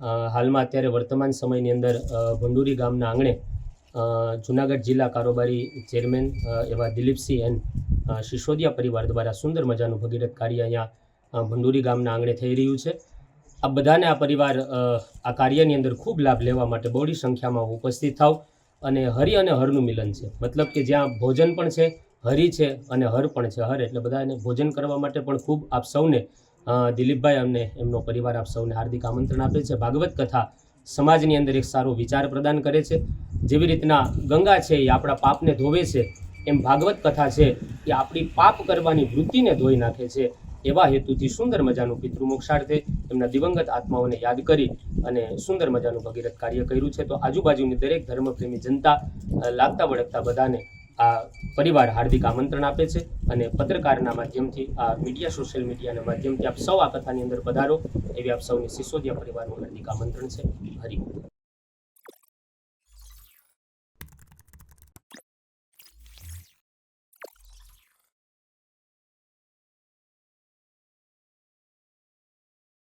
હાલમાં અત્યારે વર્તમાન સમયની અંદર ભંડુરી ગામના આંગણે જુનાગઢ જિલ્લા કારોબારી ચેરમેન એવા દિલીપસિંહ એન સિસોદિયા પરિવાર દ્વારા સુંદર મજાનું ભગીરથ કાર્ય અહીંયા ભંડુરી ગામના આંગણે થઈ રહ્યું છે. આ બધાને આ પરિવાર આ કાર્યની અંદર ખૂબ લાભ લેવા માટે બહોળી સંખ્યામાં ઉપસ્થિત થાવ અને હરિ અને હરનું મિલન છે. મતલબ કે જ્યાં ભોજન પણ છે, હરિ છે અને હર પણ છે. હર એટલે બધાને ભોજન કરવા માટે પણ ખૂબ આપ સૌને દિલીપભાઈ અને એમનો પરિવાર આપ સૌને હાર્દિક આમંત્રણ આપે છે. ભાગવત કથા સમાજની અંદર એક સારો વિચાર પ્રદાન કરે છે. જેવી રીતના ગંગા છે એ આપણા પાપને ધોવે છે. એમ ભાગવત કથા છે એ આપણી પાપ કરવાની વૃત્તિને ધોઈ નાખે છે. એવા હેતુથી સુંદર મજાનું પિતૃ મોક્ષાર્થે એમના દિવંગત આત્માઓને યાદ કરી અને સુંદર મજાનું ભગીરથ કાર્ય કર્યું છે. તો આજુબાજુની દરેક ધર્મપ્રેમી જનતા લાગતા વળગતા બધાને આ પરિવાર હાર્દિક આમંત્રણ આપે છે અને પત્રકારના માધ્યમથી આ મીડિયા, સોશિયલ મીડિયાના માધ્યમથી આપ સૌ આ કથાની અંદર પધારો, એવી આપ સૌની સિસોદિયા પરિવારનું હાર્દિક આમંત્રણ છે. હરિ